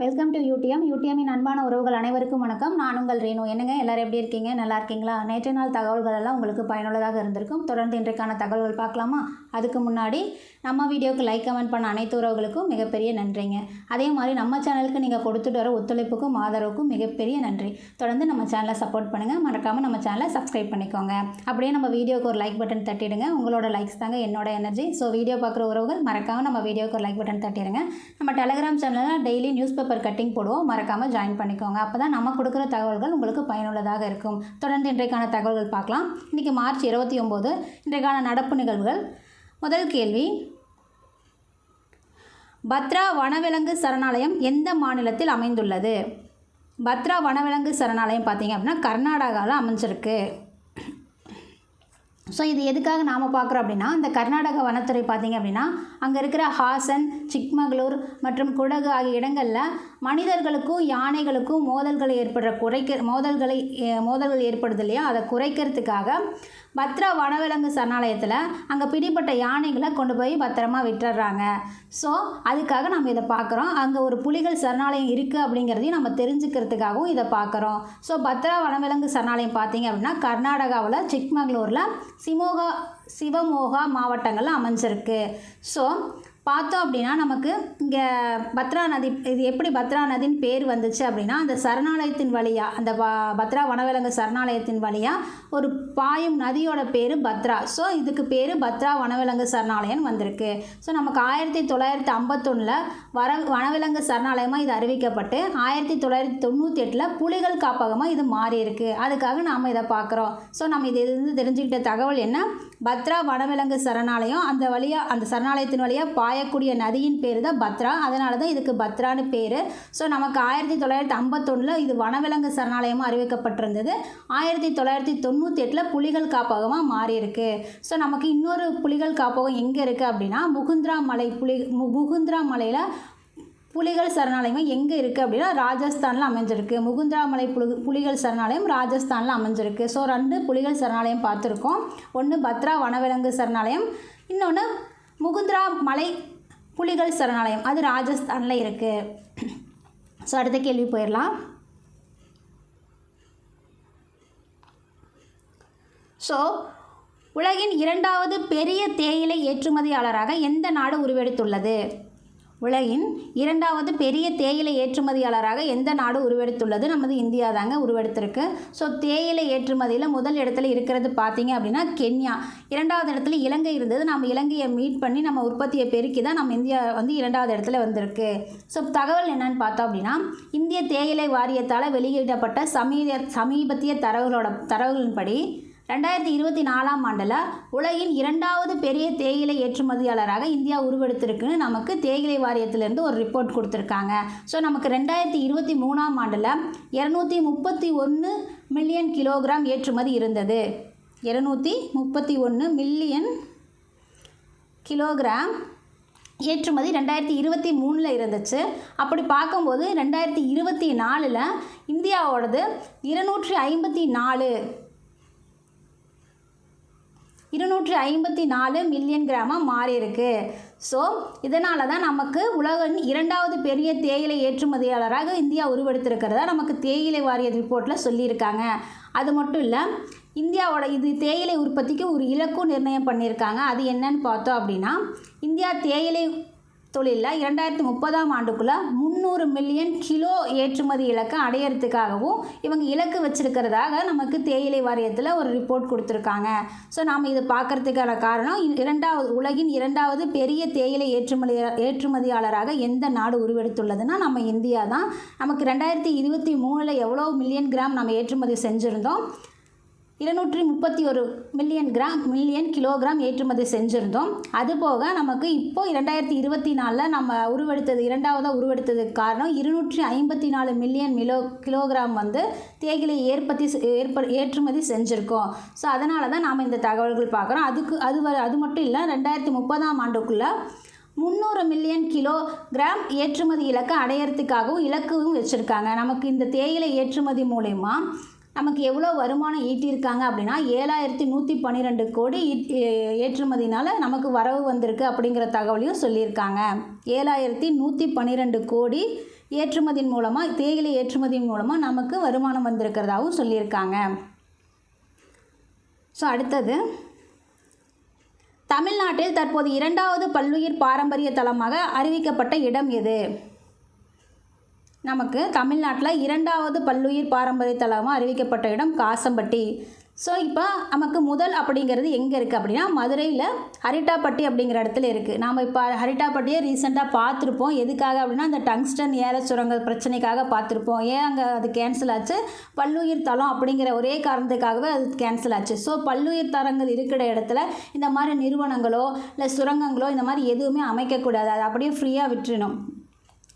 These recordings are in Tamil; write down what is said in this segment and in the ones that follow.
வெல்கம் டு யூடிஎம் யூடிஎம்மின் அன்பான உறவுகள் அனைவருக்கும் வணக்கம். நான் உங்கள் ரேணு. என்னங்க? எல்லாரும் எப்படி இருக்கீங்க? நல்லா இருக்கீங்களா? நேற்று நாள் தகவல்கள் எல்லாம் உங்களுக்கு பயனுள்ளதாக இருந்திருக்கும். தொடர்ந்து இன்றைக்கான தகவல்கள் பார்க்கலாமா? அதுக்கு முன்னாடி நம்ம வீடியோக்கு லைக் கமெண்ட் பண்ண அனைத்து உறவுகளுக்கும் மிகப்பெரிய நன்றிங்க. அதே மாதிரி நம்ம சேனலுக்கு நீங்கள் கொடுத்துட்டு வர ஒத்துழைப்புக்கும் ஆதரவுக்கும் மிகப்பெரிய நன்றி. தொடர்ந்து நம்ம சேனலை சப்போர்ட் பண்ணுங்கள் மறக்காமல் நம்ம சேனலை சப்ஸ்கிரைப் பண்ணிக்கோங்க. அப்படியே நம்ம வீடியோக்கு ஒரு லைக் பட்டன் தட்டிடுங்க. உங்களோட லைக்ஸ் தாங்க என்னோட எனர்ஜி ஸோ வீடியோ பார்க்குற உறவுகள் மறக்காமல் நம்ம வீடியோக்கு ஒரு லைக் பட்டன் தட்டிடுங்க. நம்ம டெலகிராம் சேனலில் டெய்லி நியூஸ் பேப்பர் கட்டிங் போடுவோம். மறக்காமல் ஜாயின் பண்ணிக்கோங்க. அப்போ தான் நம்ம கொடுக்குற தகவல்கள் உங்களுக்கு பயனுள்ளதாக இருக்கும். தொடர்ந்து இன்றைக்கான தகவல்கள் பார்க்கலாம். இன்றைக்கி மார்ச் இருபத்தி ஒம்போது. இன்றைக்கான நடப்பு நிகழ்வுகள். முதல் கேள்வி. பத்ரா வனவிலங்கு சரணாலயம் எந்த மாநிலத்தில் அமைந்துள்ளது? பத்ரா வனவிலங்கு சரணாலயம் பார்த்தீங்க அப்படின்னா கர்நாடகாவில் அமைஞ்சிருக்கு. ஸோ இது எதுக்காக நாம் பார்க்குறோம் அப்படின்னா இந்த கர்நாடக வனத்துறை பார்த்திங்க அப்படின்னா அங்கே இருக்கிற ஹாசன் சிக்மகளூர் மற்றும் குடகு ஆகிய இடங்களில் மனிதர்களுக்கும் யானைகளுக்கும் மோதல்கள் ஏற்படுற குறைக்க மோதல்களை மோதல்கள் ஏற்படுது இல்லையா? அதை குறைக்கிறதுக்காக பத்ரா வனவிலங்கு சரணாலயத்தில் அங்கே பிடிப்பட்ட யானைகளை கொண்டு போய் பத்திரமா விட்டுறாங்க. ஸோ அதுக்காக நம்ம இதை பார்க்குறோம். அங்கே ஒரு புலிகள் சரணாலயம் இருக்குது அப்படிங்கிறதையும் நம்ம தெரிஞ்சுக்கிறதுக்காகவும் இதை பார்க்குறோம். ஸோ பத்ரா வனவிலங்கு சரணாலயம் பார்த்தீங்க அப்படின்னா கர்நாடகாவில் சிக்மங்களூரில் சிமோகா சிவமோகா மாவட்டங்களில் அமைஞ்சிருக்கு. ஸோ பார்த்தோம் அப்படின்னா நமக்கு இங்கே பத்ரா நதி இது எப்படி பத்ரா நதின்னு பேர் வந்துச்சு அப்படின்னா அந்த சரணாலயத்தின் வழியாக அந்த ப- பத்ரா வனவிலங்கு சரணாலயத்தின் வழியாக ஒரு பாயும் நதியோட பேர் பத்ரா. ஸோ இதுக்கு பேர் பத்ரா வனவிலங்கு சரணாலயம் வந்திருக்கு. ஸோ நமக்கு ஆயிரத்தி தொள்ளாயிரத்தி ஐம்பத்தொன்னில் வர வனவிலங்கு சரணாலயமாக இது அறிவிக்கப்பட்டு ஆயிரத்தி தொள்ளாயிரத்தி தொண்ணூற்றி எட்டில் புலிகள் காப்பகமாக இது மாறியிருக்கு. அதுக்காக நாம் இதை பார்க்குறோம். ஸோ நம்ம இது இருந்து தெரிஞ்சுக்கிட்ட தகவல் என்ன? பத்ரா வனவிலங்கு சரணாலயம். அந்த வழியாக அந்த சரணாலயத்தின் வழியாக பாயக்கூடிய நதியின் பேர் தான் பத்ரா. அதனால தான் இதுக்கு பத்ரான்னு பேர். ஸோ நமக்கு ஆயிரத்தி தொள்ளாயிரத்தி ஐம்பத்தொன்னில் இது வனவிலங்கு சரணாலயமாக அறிவிக்கப்பட்டிருந்தது. ஆயிரத்தி தொள்ளாயிரத்தி தொண்ணூற்றி எட்டில் புலிகள் காப்பகமாக மாறியிருக்கு. ஸோ நமக்கு இன்னொரு புலிகள் காப்பகம் எங்கே இருக்குது அப்படின்னா முகுந்திரா மலை புலி முகுந்திரா மலையில் புலிகள் சரணாலயம் எங்கே இருக்குது அப்படின்னா ராஜஸ்தானில் அமைஞ்சிருக்கு. முகுந்திராமலை புலி புலிகள் சரணாலயம் ராஜஸ்தானில் அமைஞ்சிருக்கு. ஸோ ரெண்டு புலிகள் சரணாலயம் பார்த்துருக்கோம். ஒன்று பத்ரா வனவிலங்கு சரணாலயம் இன்னொன்று முகுந்திரா மலை புலிகள் சரணாலயம். அது ராஜஸ்தானில் இருக்குது ஸோ அடுத்த கேள்வி போயிடலாம். ஸோ உலகின் இரண்டாவது பெரிய தேயிலை ஏற்றுமதியாளராக எந்த நாடு உருவெடுத்துள்ளது? உலகின் இரண்டாவது பெரிய தேயிலை ஏற்றுமதியாளராக எந்த நாடு உருவெடுத்துள்ளது? நமது இந்தியா தாங்க உருவெடுத்திருக்கு. ஸோ தேயிலை ஏற்றுமதியில் முதல் இடத்துல இருக்கிறது பார்த்தீங்க அப்படின்னா கென்யா. இரண்டாவது இடத்துல இலங்கை இருந்தது. நம்ம இலங்கையை மீட் பண்ணி நம்ம உற்பத்தியை பெருக்கி தான் நம்ம இந்தியா வந்து இரண்டாவது இடத்துல வந்திருக்கு. ஸோ தகவல் என்னன்னு பார்த்தோம் அப்படின்னா இந்திய தேயிலை வாரியத்தால் வெளியிடப்பட்ட சமீத சமீபத்திய தரவுகளோட தரவுகளின்படி ரெண்டாயிரத்தி இருபத்தி நாலாம் ஆண்டில் உலகின் இரண்டாவது பெரிய தேயிலை ஏற்றுமதியாளராக இந்தியா உருவெடுத்திருக்குன்னு நமக்கு தேயிலை வாரியத்திலேருந்து ஒரு ரிப்போர்ட் கொடுத்துருக்காங்க. ஸோ நமக்கு ரெண்டாயிரத்தி இருபத்தி மூணாம் ஆண்டில் இரநூத்தி முப்பத்தி ஒன்று மில்லியன் கிலோகிராம் ஏற்றுமதி இருந்தது. இரநூத்தி முப்பத்தி ஒன்று மில்லியன் கிலோகிராம் ஏற்றுமதி ரெண்டாயிரத்தி இருபத்தி மூணில் இருந்துச்சு. அப்படி பார்க்கும்போது ரெண்டாயிரத்தி இருபத்தி நாலில் இந்தியாவோடது இருநூற்றி ஐம்பத்தி நாலு இருநூற்றி ஐம்பத்தி நாலு மில்லியன் கிராமாக மாறியிருக்கு. ஸோ இதனால தான் நமக்கு உலகின் இரண்டாவது பெரிய தேயிலை ஏற்றுமதியாளராக இந்தியா உருவெடுத்திருக்கிறதா நமக்கு தேயிலை வாரிய ரிப்போர்ட்டில் சொல்லியிருக்காங்க. அது மட்டும் இல்லை இந்தியாவோட இது தேயிலை உற்பத்திக்கு ஒரு இலக்கும் நிர்ணயம் பண்ணியிருக்காங்க. அது என்னன்னு பார்த்தோம் அப்படின்னா இந்தியா தேயிலை தொழிலில் இரண்டாயிரத்தி முப்பதாம் ஆண்டுக்குள்ளே முந்நூறு மில்லியன் கிலோ ஏற்றுமதி இலக்கை அடையிறதுக்காகவும் இவங்க இலக்கு வச்சிருக்கிறதாக நமக்கு தேயிலை வாரியத்தில் ஒரு ரிப்போர்ட் கொடுத்துருக்காங்க. ஸோ நாம் இது பார்க்கறதுக்கான காரணம் இ- இரண்டாவது உலகின் இரண்டாவது பெரிய தேயிலை ஏற்றுமதி ஏற்றுமதியாளராக எந்த நாடு உருவெடுத்துள்ளதுன்னா நம்ம இந்தியா தான் நமக்கு ரெண்டாயிரத்தி இருபத்தி மூணில் எவ்வளோ மில்லியன் கிராம் நம்ம ஏற்றுமதி செஞ்சுருந்தோம். இருநூற்றி முப்பத்தி ஒரு மில்லியன் கிராம் மில்லியன் கிலோகிராம் ஏற்றுமதி செஞ்சுருந்தோம். அதுபோக நமக்கு இப்போது இரண்டாயிரத்தி இருபத்தி நாலில் நம்ம உருவெடுத்தது இரண்டாவதாக உருவெடுத்ததுக்கு காரணம் இருநூற்றி ஐம்பத்தி நாலு மில்லியன் மிலோ கிலோகிராம் வந்து தேயிலை ஏற்பத்தி ஏற்ப ஏற்றுமதி செஞ்சுருக்கோம். ஸோ அதனால தான் நாம் இந்த தகவல்கள் பார்க்குறோம். அதுக்கு அது வ- அது மட்டும் இல்லை ரெண்டாயிரத்தி முப்பதாம் ஆண்டுக்குள்ளே முந்நூறு மில்லியன் கிலோ கிராம் ஏற்றுமதி இலக்கை அடையிறதுக்காகவும் இலக்கும் வச்சுருக்காங்க. நமக்கு இந்த தேயிலை ஏற்றுமதி மூலயமா நமக்கு எவ்வளோ வருமானம் ஈட்டியிருக்காங்க அப்படின்னா ஏழாயிரத்தி நூற்றி பன்னிரெண்டு கோடி ஈட்- நமக்கு வரவு வந்திருக்கு அப்படிங்கிற தகவலையும் சொல்லியிருக்காங்க. ஏழாயிரத்தி நூற்றி பன்னிரெண்டு கோடி ஏற்றுமதியின் மூலமாக தேயிலை ஏற்றுமதியின் மூலமாக நமக்கு வருமானம் வந்திருக்கிறதாகவும் சொல்லியிருக்காங்க. ஸோ அடுத்தது. தமிழ்நாட்டில் தற்போது இரண்டாவது பல்லுயிர் பாரம்பரிய தலமாக அறிவிக்கப்பட்ட இடம் எது? நமக்கு தமிழ்நாட்டில் இரண்டாவது பல்லுயிர் பாரம்பரிய தலமாக அறிவிக்கப்பட்ட இடம் காசம்பட்டி. ஸோ இப்போ நமக்கு முதல் அப்படிங்கிறது எங்கே இருக்குது அப்படின்னா மதுரையில் ஹரிட்டாப்பட்டி அப்படிங்கிற இடத்துல இருக்குது நாம் இப்போ ஹரிட்டாப்பட்டியை ரீசெண்டாக பார்த்துருப்போம். எதுக்காக அப்படின்னா அந்த டங்ஸ்டன் ஏற சுரங்க பிரச்சனைக்காக பார்த்துருப்போம். ஏன் அங்கே அது கேன்சல் ஆச்சு? பல்லுயிர் தலம் அப்படிங்கிற ஒரே காரணத்துக்காகவே அது கேன்சல் ஆச்சு. ஸோ பல்லுயிர் தலங்கள் இருக்கிற இடத்துல இந்த மாதிரி நிறுவனங்களோ இல்லை சுரங்கங்களோ இந்த மாதிரி எதுவுமே அமைக்கக்கூடாது. அதை அப்படியே ஃப்ரீயாக விட்டுருணும்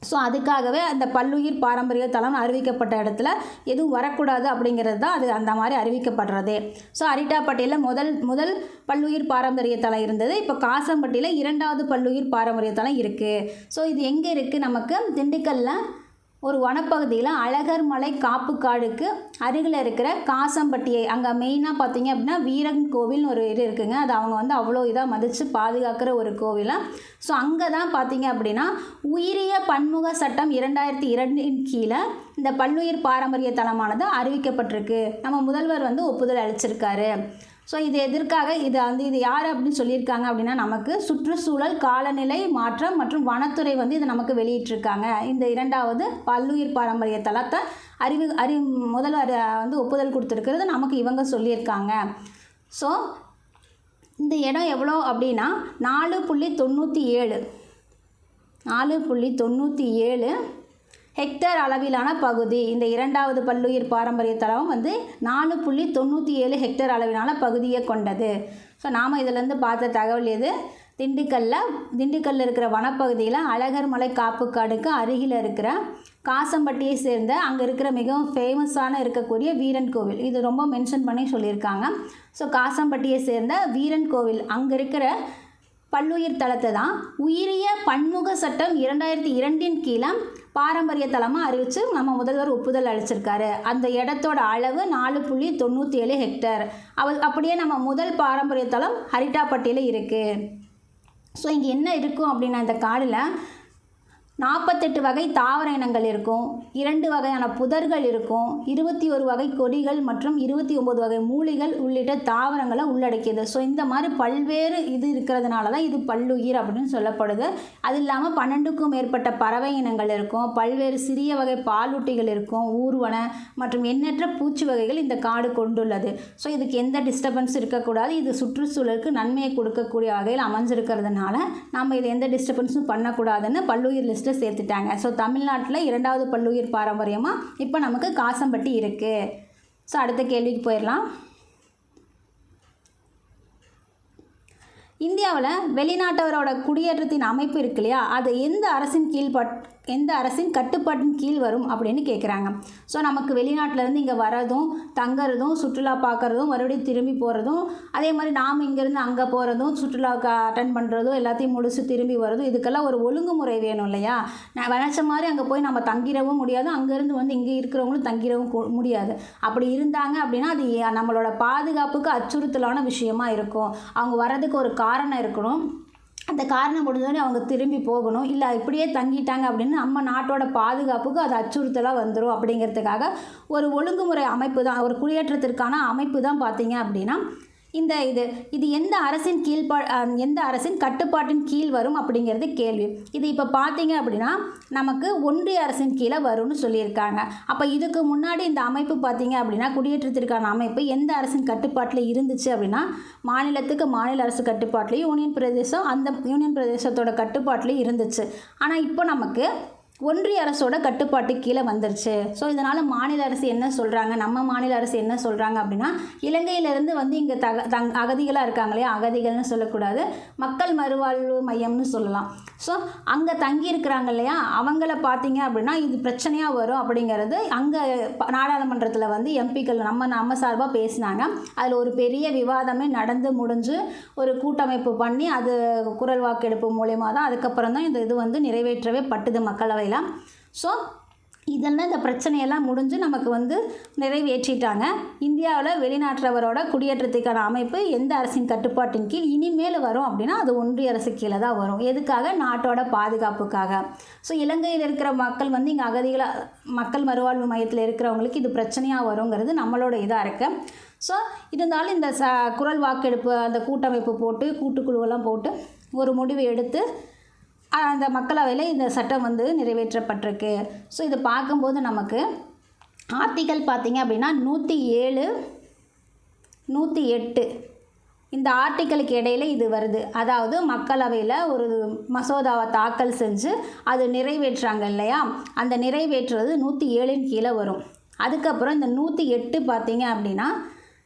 ஸோ அதுக்காகவே அந்த பல்லுயிர் பாரம்பரிய தளம் அறிவிக்கப்பட்ட இடத்துல எதுவும் வரக்கூடாது அப்படிங்கிறது தான் அது அந்த மாதிரி அறிவிக்கப்படுறது. ஸோ அரிட்டாப்பட்டியில் முதல் முதல் பல்லுயிர் பாரம்பரிய தலம் இருந்தது. இப்போ காசம்பட்டியில் இரண்டாவது பல்லுயிர் பாரம்பரிய தலம் இருக்குது ஸோ இது எங்கே இருக்குது நமக்கு திண்டுக்கல்லில் ஒரு வனப்பகுதியில் அழகர் மலை காப்பு காடுக்கு அருகில் இருக்கிற காசம்பட்டியை அங்கே மெயினாக பார்த்தீங்க அப்படின்னா வீரன் கோவில்னு ஒரு இது இருக்குங்க. அது அவங்க வந்து அவ்வளோ இதாக மதித்து பாதுகாக்கிற ஒரு கோவிலாக ஸோ அங்கே தான் பார்த்தீங்க அப்படின்னா உயிரிய பன்முக சட்டம் இரண்டாயிரத்தி இரண்டின் கீழே இந்த பல்லுயிர் பாரம்பரிய தலமானது அறிவிக்கப்பட்டிருக்கு. நம்ம முதல்வர் வந்து ஒப்புதல் அளிச்சிருக்காரு. ஸோ இது எதற்காக? இது வந்து இது யார் அப்படின்னு சொல்லியிருக்காங்க அப்படின்னா நமக்கு சுற்றுச்சூழல் காலநிலை மாற்றம் மற்றும் வனத்துறை வந்து இதை நமக்கு வெளியிட்டிருக்காங்க. இந்த இரண்டாவது பல்லுயிர் பாரம்பரிய தளத்தை அறிவு அறி முதல் வந்து ஒப்புதல் கொடுத்துருக்கிறது நமக்கு இவங்க சொல்லியிருக்காங்க. ஸோ இந்த இடம் எவ்வளோ அப்படின்னா நாலு புள்ளி தொண்ணூற்றி ஏழு. நாலு புள்ளி தொண்ணூற்றி ஏழு ஹெக்டர் அளவிலான பகுதி. இந்த இரண்டாவது பல்லுயிர் பாரம்பரிய தலம் வந்து நாலு புள்ளி தொண்ணூற்றி ஏழு ஹெக்டர் அளவிலான பகுதியை கொண்டது. ஸோ நாம் இதிலேருந்து பார்த்த தகவல் எது? திண்டுக்கல்ல திண்டுக்கல்லில் இருக்கிற வனப்பகுதியில் அழகர் மலை காப்புக்காடுக்கு அருகில் இருக்கிற காசம்பட்டியை சேர்ந்த அங்கே இருக்கிற மிகவும் ஃபேமஸான இருக்கக்கூடிய வீரன் கோவில். இது ரொம்ப மென்ஷன் பண்ணி சொல்லியிருக்காங்க. ஸோ காசம்பட்டியை சேர்ந்த வீரன் கோவில் அங்கே இருக்கிற பல்லுயிர் தலத்தை தான் உயிரிய பன்முக சட்டம் இரண்டாயிரத்தி இரண்டின் கீழே பாரம்பரிய தலமாக அறிவித்து நம்ம முதல்வர் ஒப்புதல் அளிச்சிருக்காரு. அந்த இடத்தோட அளவு நாலு புள்ளி தொண்ணூற்றி ஏழு ஹெக்டேர். அவ அப்படியே நம்ம முதல் பாரம்பரிய தலம் ஹரிட்டாப்பட்டியில் இருக்குது ஸோ இங்கே என்ன இருக்கும் அப்படின்னா இந்த காடில் நாற்பத்தெட்டு வகை தாவர இனங்கள் இருக்கும். இரண்டு வகையான புதர்கள் இருக்கும். இருபத்தி ஒரு வகை கொடிகள் மற்றும் இருபத்தி ஒம்பது வகை மூலிகள் உள்ளிட்ட தாவரங்களை உள்ளடக்கியது. ஸோ இந்த மாதிரி பல்வேறு இது இருக்கிறதுனால தான் இது பல்லுயிர் அப்படின்னு சொல்லப்படுது. அது இல்லாமல் பன்னெண்டுக்கும் மேற்பட்ட பறவை இனங்கள் இருக்கும். பல்வேறு சிறிய வகை பாலூட்டிகள் இருக்கும். ஊர்வன மற்றும் எண்ணற்ற பூச்சி வகைகள் இந்த காடு கொண்டுள்ளது. ஸோ இதுக்கு எந்த டிஸ்டர்பன்ஸ் இருக்கக்கூடாது. இது சுற்றுச்சூழலுக்கு நன்மையை கொடுக்கக்கூடிய வகையில் அமைஞ்சிருக்கிறதுனால நம்ம இது எந்த டிஸ்டர்பன்ஸும் பண்ணக்கூடாதுன்னு பல்லுயிர் லிஸ்ட்டில் சேர்த்துட்டாங்க. ஸோ தமிழ்நாட்டில் இரண்டாவது பல்லுயிர் பாரம்பரியமாக இப்போ நமக்கு காசம்பட்டி இருக்குது ஸோ அடுத்த கேள்விக்கு போயிடலாம். இந்தியாவில் வெளிநாட்டவரோட குடியேற்றத்தின் அமைப்பு இருக்கு இல்லையா? அது எந்த அரசின் கீழ்பட் எந்த அரசின் கட்டுப்பாட்டின் கீழ் வரும் அப்படின்னு கேட்குறாங்க ஸோ நமக்கு வெளிநாட்டிலேருந்து இங்கே வரதும் தங்குறதும் சுற்றுலா பார்க்குறதும் மறுபடியும் திரும்பி போகிறதும் அதே மாதிரி நாம் இங்கேருந்து அங்கே போகிறதும் சுற்றுலாவுக்கு அட்டன் பண்ணுறதும் எல்லாத்தையும் முடிச்சு திரும்பி வரதும் இதுக்கெல்லாம் ஒரு ஒழுங்குமுறை வேணும் இல்லையா? நான் நினச்ச மாதிரி அங்கே போய் நம்ம தங்கிடவும் முடியாது. அங்கேருந்து வந்து இங்கே இருக்கிறவங்களும் தங்கிடவும் முடியாது. அப்படி இருந்தாங்க அப்படின்னா அது நம்மளோட பாதுகாப்புக்கு அச்சுறுத்தலான விஷயமா இருக்கும். அவங்க வர்றதுக்கு ஒரு காரணம் இருக்கணும். அந்த காரணம் முடிஞ்சோடனே அவங்க திரும்பி போகணும். இல்லை இப்படியே தங்கிட்டாங்க அப்படின்னு நம்ம நாட்டோட பாதுகாப்புக்கு அது அச்சுறுத்தலாக வந்துடும் அப்படிங்கிறதுக்காக ஒரு ஒழுங்குமுறை அமைப்பு தான் ஒரு குடியேற்றத்திற்கான அமைப்பு தான் பார்த்தீங்க அப்படின்னா இந்த இது இது எந்த அரசின் கீழ்பா எந்த அரசின் கட்டுப்பாட்டின் கீழ் வரும் அப்படிங்கிறது கேள்வி. இது இப்போ பார்த்தீங்க அப்படின்னா நமக்கு ஒன்றிய அரசின் கீழே வரும்னு சொல்லியிருக்காங்க. அப்போ இதுக்கு முன்னாடி இந்த அமைப்பு பார்த்தீங்க அப்படின்னா குடியேற்றத்திற்கான அமைப்பு எந்த அரசின் கட்டுப்பாட்டில் இருந்துச்சு அப்படின்னா மாநிலத்துக்கு மாநில அரசு கட்டுப்பாட்டிலையும் யூனியன் பிரதேசம் அந்த யூனியன் பிரதேசத்தோட கட்டுப்பாட்டிலையும் இருந்துச்சு. ஆனால் இப்போ நமக்கு ஒன்றிய அரசோட கட்டுப்பாட்டு கீழே வந்துருச்சு. ஸோ இதனால் மாநில அரசு என்ன சொல்கிறாங்க நம்ம மாநில அரசு என்ன சொல்கிறாங்க அப்படின்னா இலங்கையிலேருந்து வந்து இங்கே தக தங் அகதிகளாக இருக்காங்க இல்லையா? அகதிகள்னு சொல்லக்கூடாது. மக்கள் மறுவாழ்வு மையம்னு சொல்லலாம். ஸோ அங்கே தங்கியிருக்கிறாங்க இல்லையா? அவங்கள பார்த்தீங்க அப்படின்னா இது பிரச்சனையாக வரும் அப்படிங்கிறது அங்கே நாடாளுமன்றத்தில் வந்து எம்பிக்கள் நம்ம நம்ம சார்பாக பேசினாங்க. அதில் ஒரு பெரிய விவாதமே நடந்து முடிஞ்சு ஒரு கூட்டமைப்பு பண்ணி அது குரல் வாக்கெடுப்பு மூலயமா தான் அதுக்கப்புறம் தான் இந்த இது வந்து நிறைவேற்றவே பட்டுது மக்களவையில். ஸோ இதெல்லாம் இந்த பிரச்சனையெல்லாம் முடிஞ்சு நமக்கு வந்து நிறைவேற்றிட்டாங்க. இந்தியாவில் வெளிநாட்டவரோட குடியேற்றத்துக்கான அமைப்பு எந்த அரசின் கட்டுப்பாட்டின் கீழ் இனிமேல் வரும் அப்படின்னா அது ஒன்றிய அரசு கீழே தான் வரும். எதுக்காக? நாட்டோட பாதுகாப்புக்காக. ஸோ இலங்கையில் இருக்கிற மக்கள் வந்து இங்கே அகதிகளாக மக்கள் மறுவாழ்வு மையத்தில் இருக்கிறவங்களுக்கு இது பிரச்சனையாக வருங்கிறது நம்மளோட இதாக இருக்குது ஸோ இருந்தாலும் இந்த ச குரல் வாக்கெடுப்பு அந்த கூட்டமைப்பு போட்டு கூட்டுக்குழுவெல்லாம் போட்டு ஒரு முடிவு எடுத்து அந்த மக்களவையில் இந்த சட்டம் வந்து நிறைவேற்றப்பட்டிருக்கு. ஸோ இதை பார்க்கும்போது நமக்கு ஆர்டிக்கல் பார்த்திங்க அப்படின்னா நூற்றி ஏழு நூற்றி எட்டு. இந்த ஆர்டிக்கலுக்கு இடையில இது வருது. அதாவது மக்களவையில் ஒரு மசோதாவை தாக்கல் செஞ்சு அது நிறைவேற்றுறாங்க இல்லையா? அந்த நிறைவேற்றுறது நூற்றி ஏழின் கீழே வரும். அதுக்கப்புறம் இந்த நூற்றி எட்டு பார்த்திங்க அப்படின்னா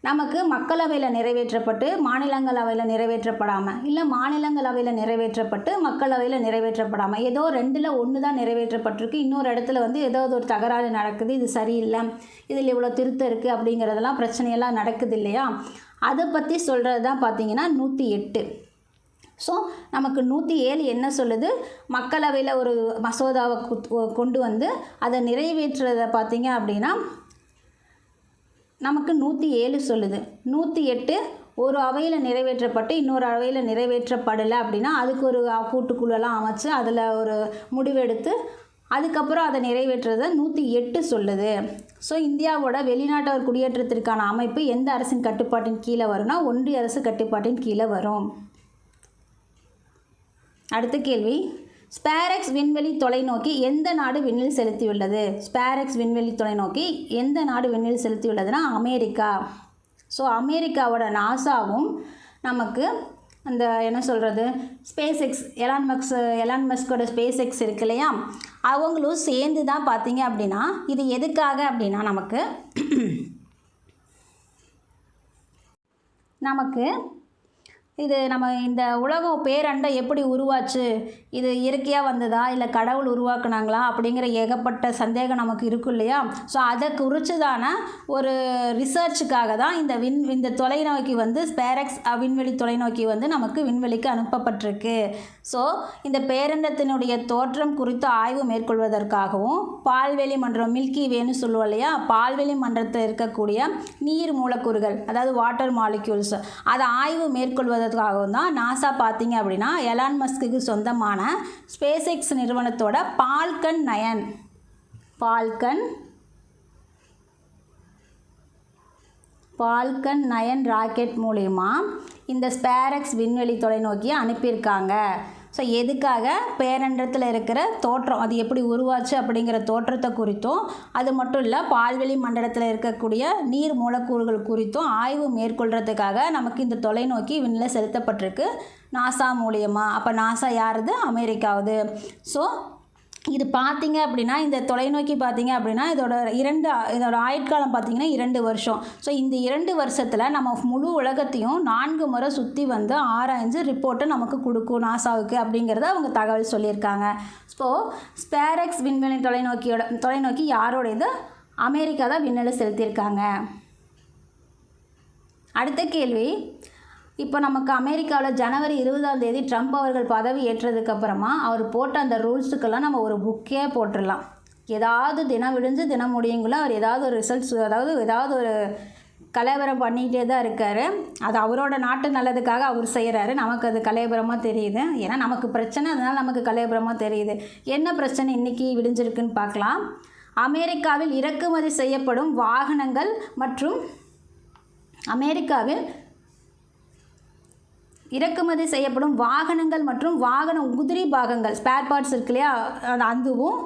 நமக்கு மக்களவையில் நிறைவேற்றப்பட்டு மாநிலங்களவையில் நிறைவேற்றப்படாமல் இல்லை மாநிலங்களவையில் நிறைவேற்றப்பட்டு மக்களவையில் நிறைவேற்றப்படாமல் ஏதோ ரெண்டில் ஒன்று தான் நிறைவேற்றப்பட்டிருக்கு. இன்னொரு இடத்துல வந்து ஏதோ ஒரு தகராறு நடக்குது இது சரியில்லை இதில் இவ்வளோ திருத்தம் இருக்குது அப்படிங்கிறதெல்லாம் பிரச்சனையெல்லாம் நடக்குது இல்லையா? அதை பற்றி சொல்கிறது தான் பார்த்தீங்கன்னா நூற்றி எட்டு. ஸோ நமக்கு நூற்றி ஏழு என்ன சொல்லுது? மக்களவையில் ஒரு மசோதாவை கொண்டு வந்து அதை நிறைவேற்றுறதை பார்த்திங்க அப்படின்னா நமக்கு நூற்றி ஏழு சொல்லுது. நூற்றி எட்டு ஒரு அவையில் நிறைவேற்றப்பட்டு இன்னொரு அவையில் நிறைவேற்றப்படலை அப்படின்னா அதுக்கு ஒரு கூட்டுக்குழுலாம் அமைச்சு அதில் ஒரு முடிவெடுத்து அதுக்கப்புறம் அதை நிறைவேற்றுறதை நூற்றி எட்டு சொல்லுது. ஸோ இந்தியாவோட வெளிநாட்டவர் குடியேற்றத்திற்கான அமைப்பு எந்த அரசின் கட்டுப்பாட்டின் கீழே வரும்னா ஒன்றிய அரசு கட்டுப்பாட்டின் கீழே வரும். அடுத்த கேள்வி. ஸ்பேரக்ஸ் விண்வெளி தொலைநோக்கி எந்த நாடு விண்ணில் செலுத்தியுள்ளது? ஸ்பேரக்ஸ் விண்வெளி தொலைநோக்கி எந்த நாடு விண்ணில் செலுத்தியுள்ளதுன்னா அமெரிக்கா. ஸோ அமெரிக்காவோட நாசாவும் நமக்கு அந்த என்ன சொல்கிறது ஸ்பேஸ் எக்ஸ் எலான் மக்ஸ் எலான் மஸ்கோட ஸ்பேஸ் எக்ஸ் இருக்கு இல்லையா? அவங்களும் சேர்ந்து தான் பார்த்தீங்க அப்படின்னா இது எதுக்காக அப்படின்னா நமக்கு நமக்கு இது நம்ம இந்த உலகம் பேரண்டை எப்படி உருவாச்சு? இது இயற்கையாக வந்ததா? இல்லை கடவுள் உருவாக்குனாங்களா? அப்படிங்கிற ஏகப்பட்ட சந்தேகம் நமக்கு இருக்கும் இல்லையா? ஸோ அதை குறிச்சதான ஒரு ரிசர்ச்சுக்காக தான் இந்த விண் இந்த தொலைநோக்கி வந்து ஸ்பேரக்ஸ் விண்வெளி தொலைநோக்கி வந்து நமக்கு விண்வெளிக்கு அனுப்பப்பட்டிருக்கு. ஸோ இந்த பேரண்டத்தினுடைய தோற்றம் குறித்து ஆய்வு மேற்கொள்வதற்காகவும் பால்வெளி மன்றம் மில்கி வேன்னு சொல்லுவோம் இல்லையா? பால்வெளி மன்றத்தில் இருக்கக்கூடிய நீர் மூலக்கூறுகள் அதாவது வாட்டர் மாலிக்யூல்ஸ் அதை ஆய்வு மேற்கொள்வதற்காகவும் தான் நாசா பார்த்தீங்க அப்படின்னா எலான் மஸ்க்கு சொந்தமான ஸ்பேஸ் எக்ஸ் நிறுவனத்தோட Falcon nine. Falcon Falcon nine rocket மூலிமா இந்த ஸ்பேரக்ஸ் விண்வெளி தொலைநோக்கியை அனுப்பியிருக்காங்க. ஸோ எதுக்காக பேரண்டத்தில் இருக்கிற தோற்றம் அது எப்படி உருவாச்சு அப்படிங்கிற தோற்றத்தை குறித்தும் அது மட்டும் இல்லை பால்வெளி மண்டலத்தில் இருக்கக்கூடிய நீர் மூலக்கூறுகள் குறித்தும் ஆய்வு மேற்கொள்கிறதுக்காக நமக்கு இந்த தொலைநோக்கி விண்ணில் செலுத்தப்பட்டிருக்கு. நாசா மூலியமாக அப்போ நாசா யாருது? அமெரிக்காவுது. ஸோ இது பார்த்தீங்க அப்படின்னா இந்த தொலைநோக்கி பார்த்தீங்க அப்படின்னா இதோட இரண்டு இதோட ஆயுட்காலம் பார்த்தீங்கன்னா இரண்டு வருஷம். ஸோ இந்த இரண்டு வருஷத்தில் நம்ம முழு உலகத்தையும் நான்கு முறை சுற்றி வந்து ஆராய்ஞ்சு ரிப்போர்ட்டை நமக்கு கொடுக்கும் நாசாவுக்கு அப்படிங்கிறத அவங்க தகவல் சொல்லியிருக்காங்க. ஸோ ஸ்பேரக்ஸ் விண்வெளி தொலைநோக்கியோட தொலைநோக்கி யாரோடையது? அமெரிக்கா தான் விண்ணில் செலுத்தியிருக்காங்க. அடுத்த கேள்வி. இப்போ நமக்கு அமெரிக்காவில் ஜனவரி இருபதாம் தேதி ட்ரம்ப் அவர்கள் பதவி ஏற்றதுக்கப்புறமா அவர் போட்ட அந்த ரூல்ஸுக்கெல்லாம் நம்ம ஒரு புக்கே போட்டுடலாம். ஏதாவது தினம் விடிஞ்சு தினம் முடியுங்களோ? அவர் ஏதாவது ஒரு ரிசல்ட்ஸ் அதாவது ஏதாவது ஒரு கலவரம் பண்ணிக்கிட்டே தான் இருக்கார். அது அவரோட நாட்டு நல்லதுக்காக அவர் செய்கிறாரு. நமக்கு அது கலையபுரமாக தெரியுது. ஏன்னா நமக்கு பிரச்சனை அதனால் நமக்கு கலையபுரமாக தெரியுது. என்ன பிரச்சனை இன்றைக்கி விடிஞ்சிருக்குன்னு பார்க்கலாம். அமெரிக்காவில் இறக்குமதி செய்யப்படும் வாகனங்கள் மற்றும் அமெரிக்காவில் இறக்குமதி செய்யப்படும் வாகனங்கள் மற்றும் வாகன உதிரி பாகங்கள் ஸ்பேர் பார்ட்ஸ் இருக்கு இல்லையா? அந்த அதுவும்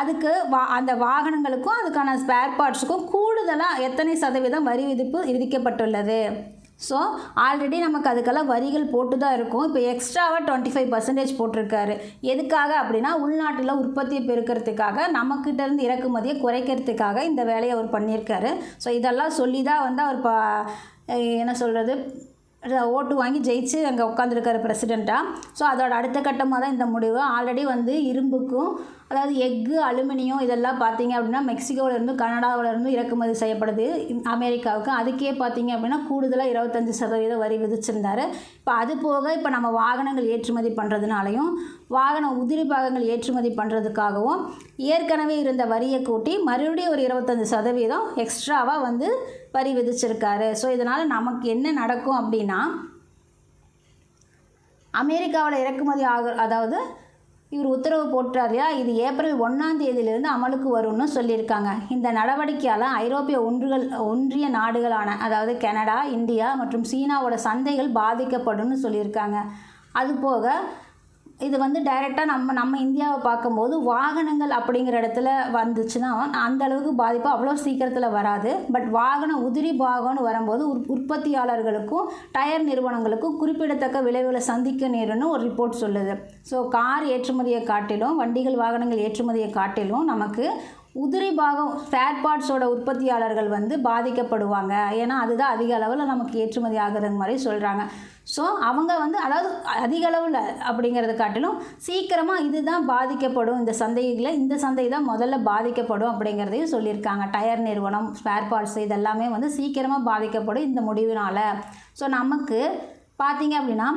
அதுக்கு வா அந்த வாகனங்களுக்கும் அதுக்கான ஸ்பேர் பார்ட்ஸுக்கும் கூடுதலாக எத்தனை சதவீதம் வரி விதிப்பு விதிக்கப்பட்டுள்ளது? ஸோ ஆல்ரெடி நமக்கு அதுக்கெல்லாம் வரிகள் போட்டு தான் இருக்கும். இப்போ எக்ஸ்ட்ராவாக டுவெண்ட்டி ஃபைவ் பர்சன்டேஜ் போட்டிருக்காரு. எதுக்காக அப்படின்னா உள்நாட்டில் உற்பத்தியை பெருக்கிறதுக்காக நம்மக்கிட்டேருந்து இறக்குமதியை குறைக்கிறதுக்காக இந்த வேலையை அவர் பண்ணியிருக்காரு. ஸோ இதெல்லாம் சொல்லி தான் வந்து அவர் ப என்ன சொல்கிறது ஓட்டு வாங்கி ஜெயிச்சு அங்கே உட்காந்துருக்காரு பிரசிடெண்ட்டாக ஸோ அதோட அடுத்த கட்டமாக தான் இந்த முடிவு. ஆல்ரெடி வந்து இரும்புக்கும் அதாவது எக்கு அலுமினியம் இதெல்லாம் பார்த்தீங்க அப்படின்னா மெக்சிகோவிலேருந்து கனடாவிலேருந்து இறக்குமதி செய்யப்படுது. அமெரிக்காவுக்கு. அதுக்கே பார்த்தீங்க அப்படின்னா கூடுதலாக இருபத்தஞ்சி சதவீத வரி விதிச்சிருந்தாரு. இப்போ அது போக இப்போ நம்ம வாகனங்கள் ஏற்றுமதி பண்ணுறதுனாலையும் வாகன உதிரி பாகங்கள் ஏற்றுமதி பண்ணுறதுக்காகவும் ஏற்கனவே இருந்த வரியை கூட்டி மறுபடியும் ஒரு இருபத்தஞ்சி சதவீதம் எக்ஸ்ட்ராவாக வந்து வரி விதிச்சிருக்காரு. ஸோ இதனால் நமக்கு என்ன நடக்கும் அப்படின்னா அமெரிக்காவில் இறக்குமதி ஆக அதாவது இவர் உத்தரவு போட்டார் இல்லையா? இது ஏப்ரல் ஒன்றாம் தேதியிலிருந்து அமலுக்கு வரும்னு சொல்லியிருக்காங்க. இந்த நடவடிக்கையால் ஐரோப்பிய ஒன்றுகள் ஒன்றிய நாடுகளான அதாவது கனடா இந்தியா மற்றும் சீனாவோட சந்தைகள் பாதிக்கப்படும்னு சொல்லியிருக்காங்க. அதுபோக இது வந்து டைரெக்டாக நம்ம நம்ம இந்தியாவை பார்க்கும்போது வாகனங்கள் அப்படிங்கிற இடத்துல வந்துச்சுன்னா அந்த அளவுக்கு பாதிப்பு அவ்வளோ சீக்கிரத்தில் வராது. பட் வாகன உதிரி பாகம்னு வரும்போது உற் உற்பத்தியாளர்களுக்கும் டயர் நிறுவனங்களுக்கும் குறிப்பிடத்தக்க விளைவுகளை சந்திக்க நேரும்னு ஒரு ரிப்போர்ட் சொல்லுது. ஸோ கார் ஏற்றுமதியை காட்டிலும் வண்டிகள் வாகனங்கள் ஏற்றுமதியை காட்டிலும் நமக்கு உதிரி பாகம் ஸ்பேர் பார்ட்ஸோட உற்பத்தியாளர்கள் வந்து பாதிக்கப்படுவாங்க. ஏன்னா அதுதான் அதிக அளவில் நமக்கு ஏற்றுமதி ஆகிறது மாதிரி சொல்கிறாங்க ஸோ அவங்க வந்து அதாவது அதிக அளவில் அப்படிங்கிறத காட்டிலும் சீக்கிரமாக இதுதான் பாதிக்கப்படும். இந்த சந்தைகளை இந்த சந்தை தான் முதல்ல பாதிக்கப்படும் அப்படிங்கிறதையும் சொல்லியிருக்காங்க. டயர் நிறுவனம் ஸ்பேர் பார்ட்ஸ் இதெல்லாமே வந்து சீக்கிரமாக பாதிக்கப்படும் இந்த முடிவினால். ஸோ நமக்கு பார்த்தீங்க அப்படின்னா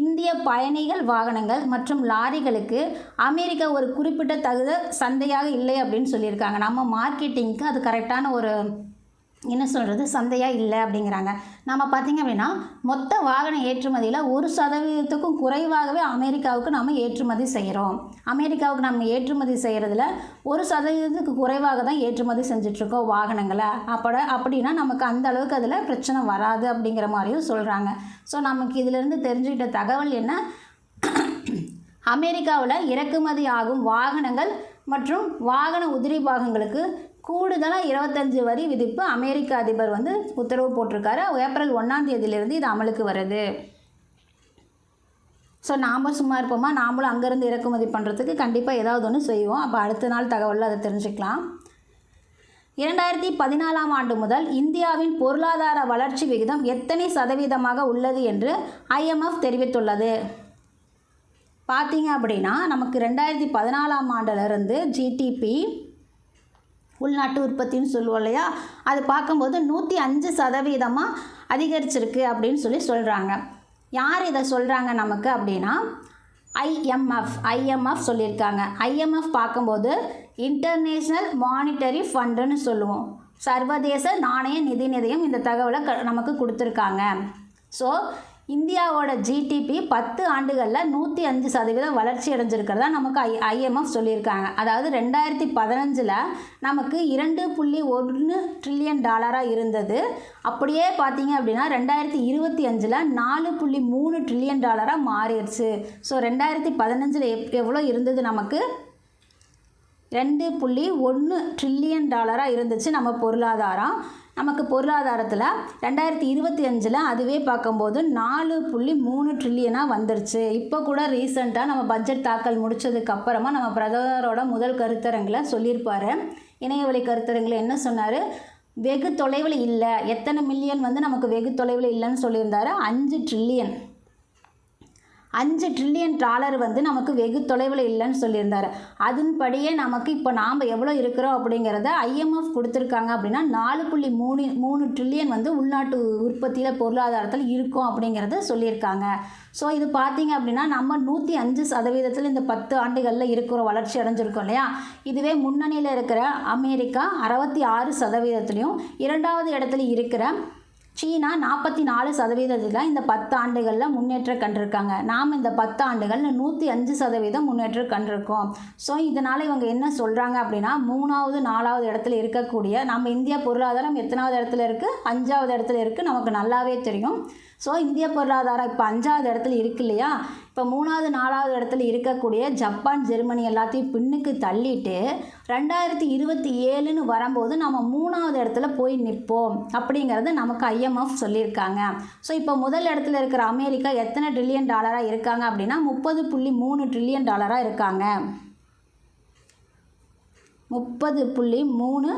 இந்திய பயணிகள் வாகனங்கள் மற்றும் லாரிகளுக்கு அமெரிக்கா ஒரு குறிப்பிட்ட தகுத சந்தையாக இல்லை அப்படின்னு சொல்லியிருக்காங்க. நம்ம மார்க்கெட்டிங்க்கு அது கரெக்டான ஒரு என்ன சொல்கிறது சந்தையாக இல்லை அப்படிங்கிறாங்க. நம்ம பார்த்திங்க அப்படின்னா மொத்த வாகன ஏற்றுமதியில் ஒரு சதவீதத்துக்கும் குறைவாகவே அமெரிக்காவுக்கு நம்ம ஏற்றுமதி செய்கிறோம் அமெரிக்காவுக்கு நம்ம ஏற்றுமதி செய்கிறதுல ஒரு சதவீதத்துக்கு குறைவாக தான் ஏற்றுமதி செஞ்சிட்ருக்கோம் வாகனங்களை. அப்பட அப்படின்னா நமக்கு அந்த அளவுக்கு அதில் பிரச்சனை வராது அப்படிங்கிற மாதிரியும் சொல்கிறாங்க ஸோ நமக்கு இதிலேருந்து தெரிஞ்சுக்கிட்ட தகவல் என்ன? அமெரிக்காவில் இறக்குமதி ஆகும் வாகனங்கள் மற்றும் வாகன உதிரி பாகங்களுக்கு கூடுதலாக இருபத்தஞ்சு வரி விதிப்பு அமெரிக்க அதிபர் வந்து உத்தரவு போட்டிருக்காரு. ஏப்ரல் ஒன்றாம் தேதியிலிருந்து இது அமலுக்கு வருது. ஸோ நாம் சும்மா இருப்போமா? நாமளும் அங்கேருந்து இறக்குமதி பண்ணுறதுக்கு கண்டிப்பாக ஏதாவது ஒன்று செய்வோம். அப்போ அடுத்த நாள் தகவலில் அதை தெரிஞ்சுக்கலாம். இரண்டாயிரத்தி பதினாலாம் ஆண்டு முதல் இந்தியாவின் பொருளாதார வளர்ச்சி விகிதம் எத்தனை சதவீதமாக உள்ளது என்று ஐஎம்எஃப் தெரிவித்துள்ளது. பார்த்தீங்க அப்படின்னா நமக்கு ரெண்டாயிரத்தி பதினாலாம் ஆண்டிலிருந்து ஜிடிபி உள்நாட்டு உற்பத்தின்னு சொல்லுவோம் இல்லையா? அது பார்க்கும்போது நூற்றி அஞ்சு சதவீதமாக அதிகரிச்சிருக்கு அப்படின்னு சொல்லி சொல்கிறாங்க யார் இதை சொல்கிறாங்க நமக்கு அப்படின்னா ஐஎம்எஃப் ஐஎம்எஃப் சொல்லியிருக்காங்க. ஐஎம்எஃப் பார்க்கும்போது இன்டர்நேஷ்னல் மானிட்டரி ஃபண்டுன்னு சொல்லுவோம். சர்வதேச நாணய நிதி நிதியம் இந்த தகவலை க நமக்கு கொடுத்துருக்காங்க. ஸோ இந்தியாவோட ஜிடிபி பத்து ஆண்டுகளில் நூற்றி அஞ்சு சதவீதம் வளர்ச்சி அடைஞ்சிருக்கிறதா நமக்கு ஐ ஐஎம்எஃப் சொல்லியிருக்காங்க. அதாவது ரெண்டாயிரத்தி பதினஞ்சில் நமக்கு இரண்டு புள்ளி ஒன்று ட்ரில்லியன் டாலராக இருந்தது. அப்படியே பார்த்தீங்க அப்படின்னா ரெண்டாயிரத்தி இருபத்தி அஞ்சில் நாலு புள்ளி மூணு ட்ரில்லியன் டாலராக மாறிடுச்சு. ஸோ ரெண்டாயிரத்தி பதினஞ்சில் எப் எவ்வளோ இருந்தது நமக்கு? ரெண்டு புள்ளி ஒன்று ட்ரில்லியன் டாலராக இருந்துச்சு நம்ம பொருளாதாரம். நமக்கு பொருளாதாரத்தில் ரெண்டாயிரத்தி இருபத்தி அஞ்சில் அதுவே பார்க்கும்போது நாலு புள்ளி மூணு ட்ரில்லியனாக வந்துருச்சு. இப்போ கூட ரீசெண்டாக நம்ம பட்ஜெட் தாக்கல் முடித்ததுக்கு அப்புறமா நம்ம பிரதமரோட முதல் கருத்தரங்கில் சொல்லியிருப்பார். இணையவழி கருத்தரங்கில் என்ன சொன்னார்? வெகு தொலைவில் இல்லை. எத்தனை மில்லியன் வந்து நமக்கு வெகு தொலைவில் இல்லைன்னு சொல்லியிருந்தாரு. அஞ்சு ட்ரில்லியன் அஞ்சு ட்ரில்லியன் டாலர் வந்து நமக்கு வெகு தொலைவில் இல்லைன்னு சொல்லியிருந்தார். அதன்படியே நமக்கு இப்போ நாம் எவ்வளோ இருக்கிறோம் அப்படிங்கிறத ஐஎம்எஃப் கொடுத்துருக்காங்க அப்படின்னா நாலு புள்ளி மூணு மூணு ட்ரில்லியன் வந்து உள்நாட்டு உற்பத்தியில் பொருளாதாரத்தில் இருக்கும் அப்படிங்கிறத சொல்லியிருக்காங்க. ஸோ இது பார்த்தீங்க அப்படின்னா நம்ம நூற்றி அஞ்சு சதவீதத்தில் இந்த பத்து ஆண்டுகளில் இருக்கிற வளர்ச்சி அடைஞ்சிருக்கோம் இல்லையா? இதுவே முன்னணியில் இருக்கிற அமெரிக்கா அறுபத்தி ஆறு சதவீதத்துலேயும் இரண்டாவது இடத்துல இருக்கிற சீனா நாற்பத்தி நாலு சதவீதத்தில் இந்த பத்து ஆண்டுகளில் முன்னேற்றம் கண்டிருக்காங்க. நாம் இந்த பத்து ஆண்டுகளில் நூற்றி அஞ்சு சதவீதம் முன்னேற்றம் கண்டிருக்கோம். ஸோ இதனால் இவங்க என்ன சொல்கிறாங்க அப்படின்னா மூணாவது நாலாவது இடத்துல இருக்கக்கூடிய நம்ம இந்தியா பொருளாதாரம் எத்தனாவது இடத்துல இருக்குது அஞ்சாவது இடத்துல இருக்குது நமக்கு நல்லாவே தெரியும். ஸோ இந்திய பொருளாதாரம் இப்போ அஞ்சாவது இடத்துல இருக்கு இல்லையா? இப்போ மூணாவது நாலாவது இடத்துல இருக்கக்கூடிய ஜப்பான் ஜெர்மனி எல்லாத்தையும் பின்னுக்கு தள்ளிட்டு ரெண்டாயிரத்தி இருபத்தி ஏழுன்னு வரும்போது நம்ம மூணாவது இடத்துல போய் நிற்போம் அப்படிங்கிறது நமக்கு ஐஎம்எஃப் சொல்லியிருக்காங்க. ஸோ இப்போ முதல் இடத்துல இருக்கிற அமெரிக்கா எத்தனை ட்ரில்லியன் டாலராக இருக்காங்க அப்படின்னா முப்பது புள்ளி மூணு ட்ரில்லியன் டாலராக இருக்காங்க. முப்பது புள்ளி மூணு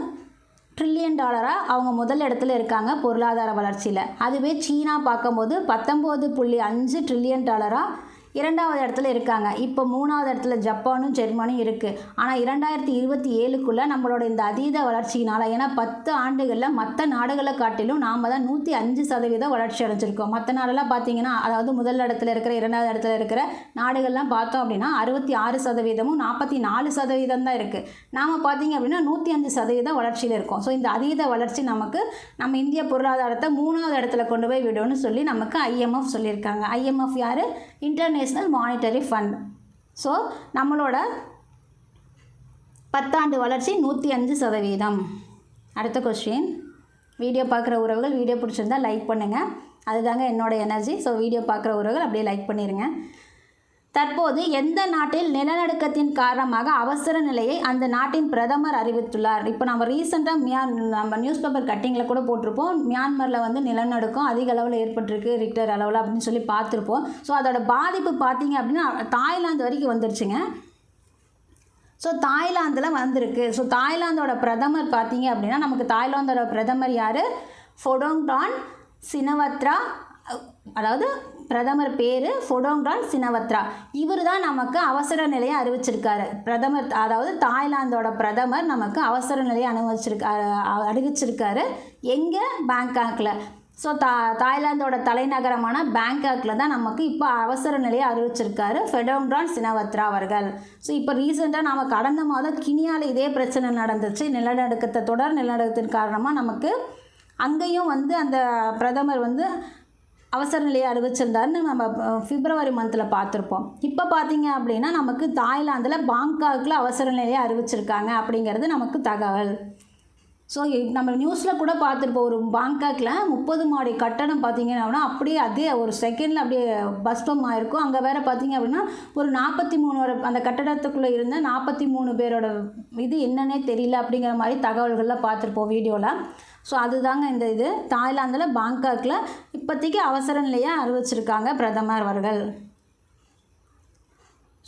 ட்ரில்லியன் டாலராக அவங்க முதல் இடத்துல இருக்காங்க பொருளாதார வளர்ச்சியில். அதுவே சீனா பார்க்கும்போது பத்தொம்போது புள்ளி அஞ்சு ட்ரில்லியன் டாலராக இரண்டாவது இடத்துல இருக்காங்க. இப்போ மூணாவது இடத்துல ஜப்பானும் ஜெர்மனியும் இருக்குது ஆனால் இரண்டாயிரத்தி இருபத்தி ஏழுக்குள்ளே நம்மளோட இந்த அதீத வளர்ச்சியினால் ஏன்னா பத்து ஆண்டுகளில் மற்ற நாடுகளை காட்டிலும் நாம் தான் நூற்றி அஞ்சு சதவீதம் வளர்ச்சி அடைஞ்சிருக்கோம். மற்ற நாடெல்லாம் பார்த்தீங்கன்னா அதாவது முதல் இடத்துல இருக்கிற இரண்டாவது இடத்துல இருக்கிற நாடுகள்லாம் பார்த்தோம் அப்படின்னா அறுபத்தி ஆறு சதவீதமும் நாற்பத்தி நாலு சதவீதம் தான் இருக்குது நாம் பார்த்தீங்க அப்படின்னா நூற்றி அஞ்சு சதவீதம் வளர்ச்சியில் இருக்கும். ஸோ இந்த அதீத வளர்ச்சி நமக்கு நம்ம இந்திய பொருளாதாரத்தை மூணாவது இடத்துல கொண்டு போய் விடும்னு சொல்லி நமக்கு ஐஎம்எஃப் சொல்லியிருக்காங்க. ஐஎம்எஃப் யார்? இன்டர்நேஷ்னல் மானிட்டரி ஃபண்ட் ஸோ நம்மளோட பத்தாண்டு வளர்ச்சி நூற்றி அஞ்சு சதவீதம். அடுத்த கொஸ்டின் வீடியோ பார்க்குற உறவுகள் வீடியோ பிடிச்சிருந்தா லைக் பண்ணுங்கள் அதுதாங்க என்னோடய எனர்ஜி ஸோ வீடியோ பார்க்குற உறவுகள் அப்படியே லைக் பண்ணிடுங்க தற்போது எந்த நாட்டில் நிலநடுக்கத்தின் காரணமாக அவசர நிலையை அந்த நாட்டின் பிரதமர் அறிவித்துள்ளார்? இப்போ நம்ம ரீசெண்டாக மியான் நம்ம நியூஸ் பேப்பர் கட்டிங்கில் கூட போட்டிருப்போம். மியான்மரில் வந்து நிலநடுக்கம் அதிக அளவில் ஏற்பட்டிருக்கு ரிக்டர் அளவில் அப்படின்னு சொல்லி பார்த்துருப்போம். ஸோ அதோட பாதிப்பு பார்த்தீங்க அப்படின்னா தாய்லாந்து வரைக்கும் வந்துருச்சுங்க. ஸோ தாய்லாந்தில் வந்திருக்கு. ஸோ தாய்லாந்தோட பிரதமர் பார்த்தீங்க அப்படின்னா நமக்கு தாய்லாந்தோட பிரதமர் யார்? ஃபொடோங்டான் சினவத்ரா அதாவது பிரதமர் பேர் ஃபொடோங்டான் சினவத்ரா. இவர் தான் நமக்கு அவசர நிலையை அறிவிச்சிருக்காரு. பிரதமர் அதாவது தாய்லாந்தோட பிரதமர் நமக்கு அவசர நிலையை அனுபவிச்சிருக்கா அறிவிச்சிருக்காரு. எங்கே? பேங்காக்கில் ஸோ தா தாய்லாந்தோட தலைநகரமான பேங்காக்கில் தான் நமக்கு இப்போ அவசர நிலையை அறிவிச்சிருக்காரு ஃபெடோங்டான் சினவத்ரா அவர்கள். ஸோ இப்போ ரீசெண்டாக நாம் கடந்த மாதம் கினியாவில் இதே பிரச்சனை நடந்துச்சு. நிலநடுக்கத்தை தொடர் நிலநடுக்கத்தின் காரணமாக நமக்கு அங்கேயும் வந்து அந்த பிரதமர் வந்து அவசர நிலையை அறிவிச்சிருந்தாருன்னு நம்ம பிப்ரவரி மந்தில் பார்த்துருப்போம். இப்போ பார்த்தீங்க அப்படின்னா நமக்கு தாய்லாந்தில் பாங்காக்கில் அவசர நிலையை அறிவிச்சிருக்காங்க அப்படிங்கிறது நமக்கு தகவல். ஸோ நம்ம நியூஸில் கூட பார்த்துருப்போம் ஒரு பாங்காக்கில் முப்பது மாடி கட்டடம் பார்த்தீங்கன்னா அப்படியே அதே ஒரு செகண்டில் அப்படியே பஸ்பம் ஆகிருக்கும் அங்கே வேறு பார்த்தீங்க அப்படின்னா ஒரு நாற்பத்தி மூணு அந்த கட்டடத்துக்குள்ளே இருந்த நாற்பத்தி மூணு பேரோட இது என்னன்னே தெரியல அப்படிங்கிற மாதிரி தகவல்களில் பார்த்துருப்போம் வீடியோவில் ஸோ அதுதாங்க இந்த இது. தாய்லாந்தில் பாங்காக்கில் இப்போதைக்கு அவசர நிலையாக அறிவிச்சிருக்காங்க பிரதமர் அவர்கள்.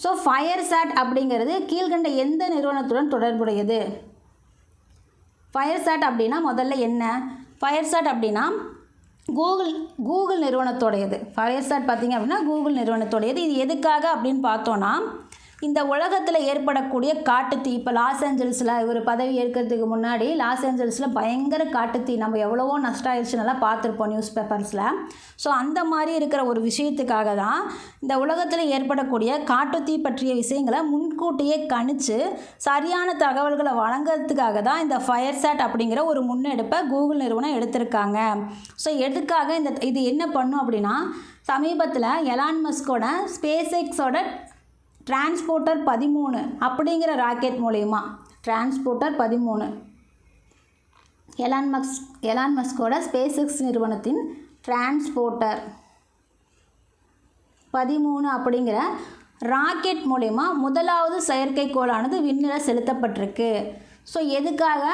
ஸோ ஃபயர் சாட் அப்படிங்கிறது கீழ்கண்ட எந்த நிறுவனத்துடன் தொடர்புடையது? ஃபயர் சாட் அப்படின்னா முதல்ல என்ன? ஃபயர் சாட் அப்படின்னா கூகுள் கூகுள் நிறுவனத்தோடையது. ஃபயர் சாட் பார்த்திங்க அப்படின்னா கூகுள் நிறுவனத்தோடையது. இது எதுக்காக அப்படின்னு பார்த்தோன்னா இந்த உலகத்தில் ஏற்படக்கூடிய காட்டுத்தீ இப்போ லாஸ் ஏஞ்சல்ஸில் ஒரு பதவி ஏற்கிறதுக்கு முன்னாடி லாஸ் ஏஞ்சல்ஸில் பயங்கர காட்டுத்தீ. நம்ம எவ்வளவோ நஷ்டம் ஆயிடுச்சுன்னெல்லாம் பார்த்துருப்போம் நியூஸ் பேப்பர்ஸில் ஸோ அந்த மாதிரி இருக்கிற ஒரு விஷயத்துக்காக தான் இந்த உலகத்தில் ஏற்படக்கூடிய காட்டுத்தீ பற்றிய விஷயங்களை முன்கூட்டியே கணிச்சு சரியான தகவல்களை வழங்குறதுக்காக தான் இந்த ஃபயர் சாட் அப்படிங்கிற ஒரு முன்னெடுப்பை கூகுள் நிறுவனம் எடுத்திருக்காங்க. ஸோ எதுக்காக இந்த இது என்ன பண்ணும் அப்படின்னா சமீபத்தில் எலான் மஸ்கோட ஸ்பேஸ் எக்ஸோட டிரான்ஸ்போர்ட்டர் பதிமூணு அப்படிங்கிற ராக்கெட் மூலயமா. டிரான்ஸ்போர்ட்டர் பதிமூணு. எலான் மக்ஸ் எலான் மஸ்கோட ஸ்பேஸ் எக்ஸ் நிறுவனத்தின் டிரான்ஸ்போர்ட்டர் பதிமூணு அப்படிங்கிற ராக்கெட் மூலயமா முதலாவது செயற்கைக்கோளானது விண்ணில் செலுத்தப்பட்டிருக்கு. ஸோ எதுக்காக?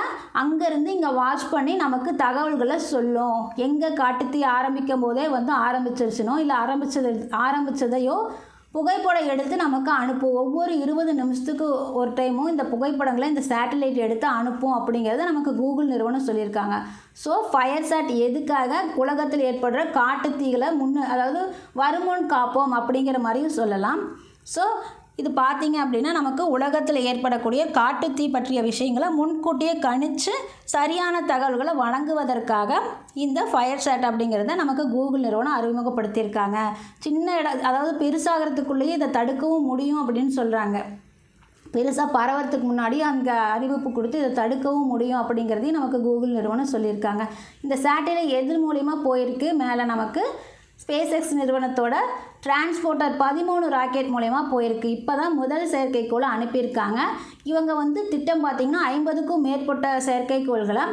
அங்கேருந்து இங்கே வாட்ச் பண்ணி நமக்கு தகவல்களை சொல்லும். எங்கே காட்டுத்தீ ஆரம்பிக்கும் போதே வந்து ஆரம்பிச்சிருச்சுனோ இல்லை ஆரம்பிச்சது ஆரம்பித்ததையோ புகைப்படம் எடுத்து நமக்கு அனுப்பும் ஒவ்வொரு இருபது நிமிஷத்துக்கு ஒரு டைமும் இந்த புகைப்படங்களை இந்த சேட்டலைட் எடுத்து அனுப்பும் அப்படிங்கிறத நமக்கு கூகுள் நிறுவனம் சொல்லியிருக்காங்க. ஸோ ஃபயர் சாட் எதுக்காக உலகத்தில் ஏற்படுற காட்டுத்தீகளை முன்னு அதாவது வருமுன் காப்போம் அப்படிங்கிற மாதிரியும் சொல்லலாம். ஸோ இது பார்த்தீங்க அப்படின்னா நமக்கு உலகத்தில் ஏற்படக்கூடிய காட்டுத்தீ பற்றிய விஷயங்களை முன்கூட்டியே கணித்து சரியான தகவல்களை வழங்குவதற்காக இந்த ஃபயர் சேட் அப்படிங்கிறத நமக்கு கூகுள் நிறுவனம் அறிமுகப்படுத்தியிருக்காங்க. சின்ன இட அதாவது பெருசாகிறதுக்குள்ளேயே இதை தடுக்கவும் முடியும் அப்படின்னு சொல்கிறாங்க பெருசாக பரவறதுக்கு முன்னாடி அங்கே அறிவிப்பு கொடுத்து இதை தடுக்கவும் முடியும் அப்படிங்கிறதையும் நமக்கு கூகுள் நிறுவனம் சொல்லியிருக்காங்க. இந்த சேட்டலைட் எது மூலிமா போயிருக்கு. மேலே நமக்கு ஸ்பேஸ் எக்ஸ் நிறுவனத்தோட டிரான்ஸ்போர்ட்டர் பதிமூணு ராக்கெட் மூலயமா போயிருக்கு. இப்போ தான் முதல் செயற்கைக்கோளை அனுப்பியிருக்காங்க. இவங்க வந்து திட்டம் பார்த்திங்கன்னா ஐம்பதுக்கும் மேற்பட்ட செயற்கைக்கோள்களை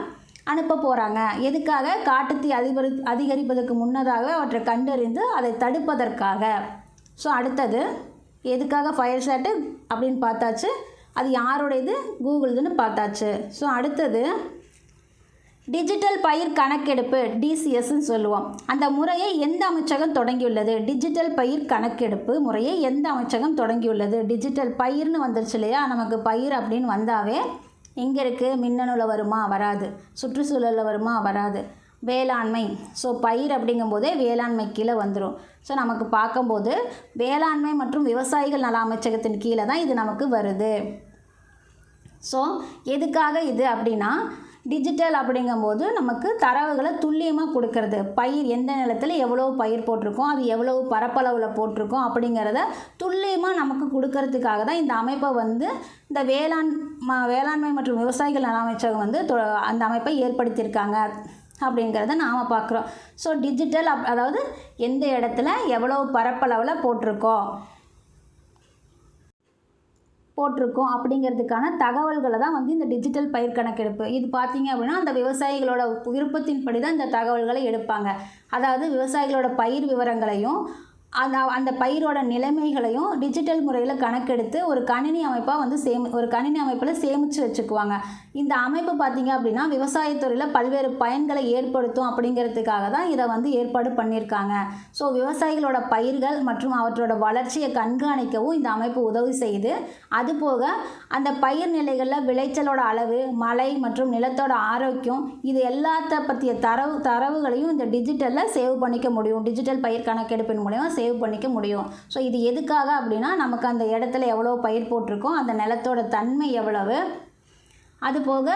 அனுப்ப போகிறாங்க எதுக்காக? காட்டுத்தீ அதிபரி அதிகரிப்பதற்கு முன்னதாக அவற்றை கண்டறிந்து அதை தடுப்பதற்காக. ஸோ அடுத்தது எதுக்காக ஃபயர் ஷாட்டு அப்படின்னு பார்த்தாச்சு? அது யாருடையது? கூகுள்துன்னு பார்த்தாச்சு. ஸோ அடுத்தது டிஜிட்டல் பயிர் கணக்கெடுப்பு டிசிஎஸ்ன்னு சொல்லுவோம். அந்த முறையை எந்த அமைச்சகம் தொடங்கியுள்ளது? டிஜிட்டல் பயிர் கணக்கெடுப்பு முறையை எந்த அமைச்சகம் தொடங்கியுள்ளது? டிஜிட்டல் பயிர்னு வந்துருச்சு இல்லையா? நமக்கு பயிர் அப்படின்னு வந்தாவே எங்கே இருக்குது மின்னணுவில் வருமா? வராது. சுற்றுச்சூழலில் வருமா? வராது. வேளாண்மை. ஸோ பயிர் அப்படிங்கும்போதே வேளாண்மை கீழே வந்துடும் ஸோ நமக்கு பார்க்கும்போது வேளாண்மை மற்றும் விவசாயிகள் நல அமைச்சகத்தின் கீழே தான் இது நமக்கு வருது. ஸோ எதுக்காக இது அப்படின்னா டிஜிட்டல் அப்படிங்கும்போது நமக்கு தரவுகளை துல்லியமாக கொடுக்கறது. பயிர் எந்த நிலத்தில் எவ்வளோ பயிர் போட்டிருக்கோம் அது எவ்வளவு பரப்பளவில் போட்டிருக்கோம் அப்படிங்கிறத துல்லியமாக நமக்கு கொடுக்கறதுக்காக தான் இந்த அமைப்பை வந்து இந்த வேளாண் வேளாண்மை மற்றும் விவசாயிகள் நல அமைச்சகம் வந்து தொ- அந்த அமைப்பை ஏற்படுத்தியிருக்காங்க அப்படிங்கிறத நாம் பார்க்குறோம். ஸோ டிஜிட்டல் அப் அதாவது எந்த இடத்துல எவ்வளோ பரப்பளவில் போட்டிருக்கோம் போட்டிருக்கோம் அப்படிங்கிறதுக்கான தகவல்களை தான் வந்து இந்த டிஜிட்டல் பயிர் கணக்கெடுப்பு. இது பார்த்தீங்க அப்படின்னா அந்த விவசாயிகளோட விருப்பத்தின்படி தான் இந்த தகவல்களை எடுப்பாங்க. அதாவது விவசாயிகளோட பயிர் விவரங்களையும் அந்த அந்த பயிரோட நிலைமைகளையும் டிஜிட்டல் முறையில் கணக்கெடுத்து ஒரு கணினி அமைப்பாக வந்து சேமி ஒரு கணினி அமைப்பில் சேமித்து வச்சுக்குவாங்க. இந்த அமைப்பு பார்த்தீங்க அப்படின்னா விவசாயத்துறையில் பல்வேறு பயன்களை ஏற்படுத்தும் அப்படிங்கிறதுக்காக தான் இதை வந்து ஏற்பாடு பண்ணியிருக்காங்க. ஸோ விவசாயிகளோட பயிர்கள் மற்றும் அவற்றோட வளர்ச்சியை கண்காணிக்கவும் இந்த அமைப்பு உதவி செய்யுது. அதுபோக அந்த பயிர் நிலைகளில் விளைச்சலோட அளவு மழை மற்றும் நிலத்தோட ஆரோக்கியம் இது எல்லாத்த பற்றிய தரவு தரவுகளையும் இந்த டிஜிட்டலில் சேவ் பண்ணிக்க முடியும். டிஜிட்டல் பயிர் கணக்கெடுப்பின் மூலயமா சேவ் பண்ணிக்க முடியும். ஸோ இது எதுக்காக அப்படின்னா நமக்கு அந்த இடத்துல எவ்வளோ பயிர் போட்டிருக்கோம் அந்த நிலத்தோட தன்மை எவ்வளவு அது போக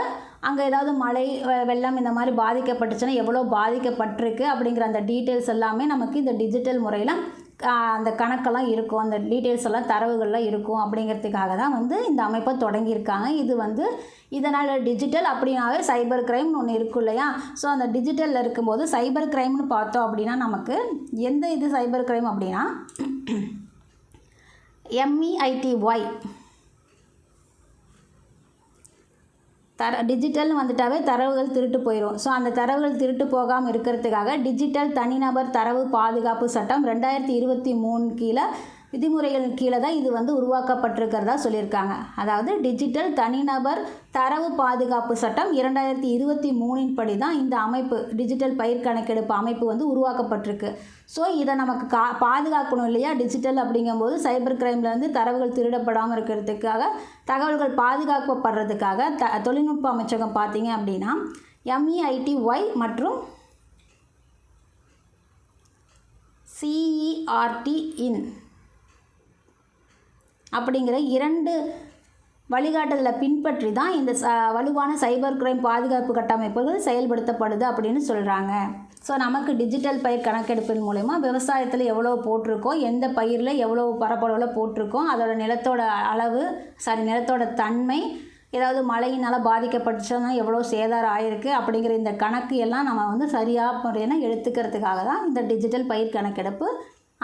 அங்கே ஏதாவது மழை வெள்ளம் இந்த மாதிரி பாதிக்கப்பட்டுச்சுன்னா எவ்வளோ பாதிக்கப்பட்டிருக்கு அப்படிங்கிற அந்த டீட்டெயில்ஸ் எல்லாமே நமக்கு இந்த டிஜிட்டல் முறையில் அந்த கணக்கெல்லாம் இருக்கும். அந்த டீட்டெயில்ஸ் எல்லாம் தரவுகள்லாம் இருக்கும் அப்படிங்கிறதுக்காக தான் வந்து இந்த அமைப்பை தொடங்கியிருக்காங்க. இது வந்து இதனால் டிஜிட்டல் அப்படின்னாவே சைபர் கிரைம்னு ஒன்று இருக்கும் இல்லையா? ஸோ அந்த டிஜிட்டலில் இருக்கும்போது சைபர் கிரைம்னு பார்த்தோம் அப்படின்னா நமக்கு எந்த இது சைபர் கிரைம் அப்படின்னா? எம்இஐடிஒய் தர டிஜிட்டல்னு வந்துட்டாவே தரவுகள் திருட்டு போயிடும் ஸோ அந்த தரவுகள் திருட்டு போகாமல் இருக்கிறதுக்காக டிஜிட்டல் தனிநபர் தரவு பாதுகாப்பு சட்டம் ரெண்டாயிரத்தி இருபத்தி மூணு கீழே விதிமுறைகள் கீழே தான் இது வந்து உருவாக்கப்பட்டிருக்கிறதா சொல்லியிருக்காங்க. அதாவது டிஜிட்டல் தனிநபர் தரவு பாதுகாப்பு சட்டம் இரண்டாயிரத்தி இருபத்தி மூணின் படி தான் இந்த அமைப்பு டிஜிட்டல் பயிர் கணக்கெடுப்பு அமைப்பு வந்து உருவாக்கப்பட்டிருக்கு. ஸோ இதை நமக்கு கா பாதுகாக்கணும் இல்லையா? டிஜிட்டல் அப்படிங்கும்போது சைபர் கிரைம்லேருந்து தரவுகள் திருடப்படாமல் இருக்கிறதுக்காக தகவல்கள் பாதுகாக்கப்படுறதுக்காக த தொழில்நுட்ப அமைச்சகம் பார்த்தீங்க அப்படின்னா எம்இஐடி ஒய் மற்றும் சிஇஆர்டி இன் அப்படிங்கிற இரண்டு வழிகாட்டுதலை பின்பற்றி தான் இந்த ச வலுவான சைபர் கிரைம் பாதுகாப்பு கட்டமைப்புகள் செயல்படுத்தப்படுது அப்படின்னு சொல்கிறாங்க ஸோ நமக்கு டிஜிட்டல் பயிர் கணக்கெடுப்பின் மூலயமா விவசாயத்தில் எவ்வளோ போட்டிருக்கோம் எந்த பயிரில் எவ்வளோ பரப்பளவில் போட்டிருக்கோம் அதோட நிலத்தோட அளவு சாரி நிலத்தோட தன்மை ஏதாவது மழையினால் பாதிக்கப்பட்டுச்சுன்னா எவ்வளோ சேதாரம் ஆயிருக்கு அப்படிங்கிற இந்த கணக்கு எல்லாம் நம்ம வந்து சரியாக முறையான எடுத்துக்கிறதுக்காக தான் இந்த டிஜிட்டல் பயிர் கணக்கெடுப்பு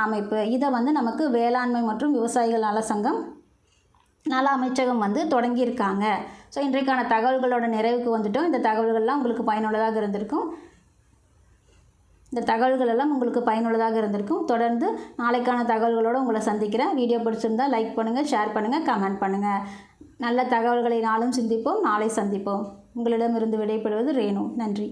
அமைப்பு. இதை வந்து நமக்கு வேளாண்மை மற்றும் விவசாயிகள் நல சங்கம் நல அமைச்சகம் வந்து தொடங்கியிருக்காங்க. ஸோ இன்றைக்கான தகவல்களோட நிறைவுக்கு வந்துட்டோம். இந்த தகவல்கள்லாம் உங்களுக்கு பயனுள்ளதாக இருந்திருக்கும். இந்த தகவல்கள் எல்லாம் உங்களுக்கு பயனுள்ளதாக இருந்திருக்கும். தொடர்ந்து நாளைக்கான தகவல்களோடு உங்களை சந்திக்கிறேன். வீடியோ பிடிச்சிருந்தால் லைக் பண்ணுங்கள் ஷேர் பண்ணுங்கள் கமெண்ட் பண்ணுங்கள் நல்ல தகவல்களை நாளும் சிந்திப்போம். நாளை சந்திப்போம். உங்களிடமிருந்து விடைபெறுவது ரேணு. நன்றி.